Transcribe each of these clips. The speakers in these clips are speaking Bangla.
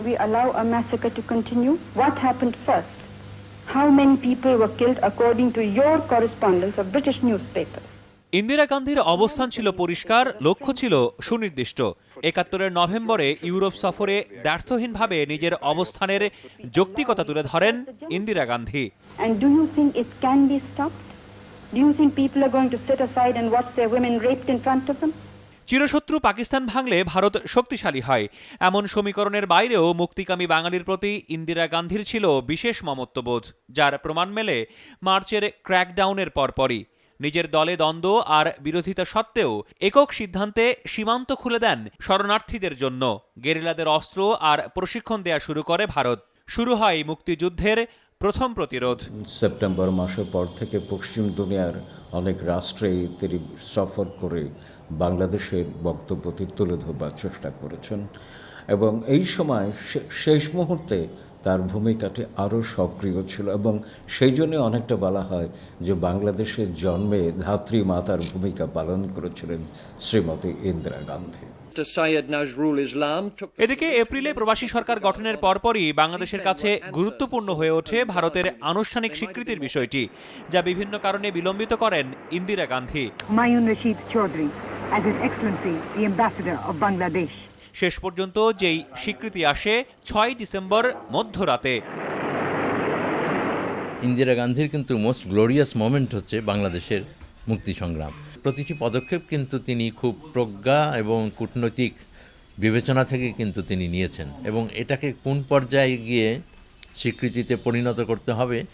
we allow a massacre to continue? What happened first? How many people were killed according to your correspondence of British newspapers? Indira গান্ধীর অবস্থান ছিল পরিষ্কার লক্ষ্য ছিল সুনির্দিষ্ট একাত্তরের নভেম্বরে ইউরোপ সফরে ব্যর্থহীনভাবে নিজের অবস্থানের যৌক্তিকতা তুলে ধরেন Indira Gandhi And do you think it can be stopped? Do you think people are going to sit aside and watch their women raped in front of them? চিরশত্রু Pakistan ভাঙলে ভারত শক্তিশালী হয়। এমন সমীকরণের বাইরেও মুক্তিকামী বাঙালির প্রতি ইন্দিরা গান্ধীর ছিল বিশেষ মমত্ববোধ, যার প্রমাণ মেলে মার্চের ক্র্যাকডাউনের পরপরই। নিজের দলে দ্বন্দ্ব আর বিরোধিতা সত্ত্বেও একক সিদ্ধান্তে সীমান্ত খুলে দেন শরণার্থীদের জন্য। গেরিলাদের অস্ত্র আর প্রশিক্ষণ দেয়া শুরু করে ভারত। শুরু হয় মুক্তিযুদ্ধের প্রথম প্রতিরোধ। সেপ্টেম্বর মাসের পর থেকে পশ্চিম দুনিয়ার অনেক রাষ্ট্রে তিনি সফর করে বাংলাদেশের বক্তব্যটি তুলে ধরবার চেষ্টা করেছেন। এবং এই সময় শেষ মুহূর্তে তার ভূমিকাটি আরও সক্রিয় ছিল এবং সেই জন্য অনেকটা বলা হয় যে বাংলাদেশের জন্মে ধাত্রী মাতার ভূমিকা পালন করেছিলেন শ্রীমতী ইন্দিরা গান্ধী এদিকে এপ্রিলে প্রবাসী সরকার গঠনের পরপরই বাংলাদেশের কাছে গুরুত্বপূর্ণ হয়ে ওঠে ভারতের আনুষ্ঠানিক স্বীকৃতির বিষয়টি যা বিভিন্ন কারণে বিলম্বিত করেন Indira Gandhi Humayun Rashid Chaudhry as His Excellency the Ambassador of Bangladesh. শেষ পর্যন্ত যেই স্বীকৃতি আসে ছয় ডিসেম্বর মধ্যরাতে। ইন্দিরা গান্ধীর কিন্তু মোস্ট গ্লোরিয়াস মোমেন্ট হচ্ছে বাংলাদেশের মুক্তি সংগ্রাম। প্রতিটি পদক্ষেপ কিন্তু তিনি খুব প্রজ্ঞা এবং কূটনৈতিক বিবেচনা থেকে কিন্তু তিনি নিয়েছেন এবং এটাকে কোন পর্যায়ে গিয়ে স্বীকৃতিতে পরিণত করতে হবে,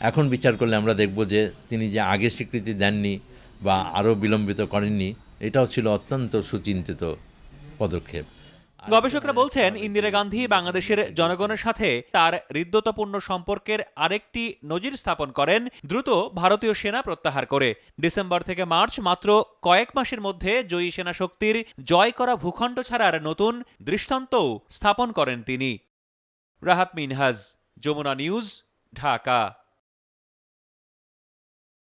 এখন বিচার করলে আমরা দেখব যে তিনি যে আগে স্বীকৃতি দেননি বা আরও বিলম্বিত করেননি, এটাও ছিল অত্যন্ত সুচিন্তিত পদক্ষেপ। গবেষকরা বলছেন, ইন্দিরা গান্ধী বাংলাদেশের জনগণের সাথে তার হৃদ্যতাপূর্ণ সম্পর্কের আরেকটি নজির স্থাপন করেন দ্রুত ভারতীয় সেনা প্রত্যাহার করে। ডিসেম্বর থেকে মার্চ মাত্র কয়েক মাসের মধ্যে জয়ী সেনা শক্তির জয় করা ভূখণ্ড ছাড়ার নতুন দৃষ্টান্তও স্থাপন করেন তিনি। রাহাত মিনহাজ, যমুনা নিউজ, ঢাকা।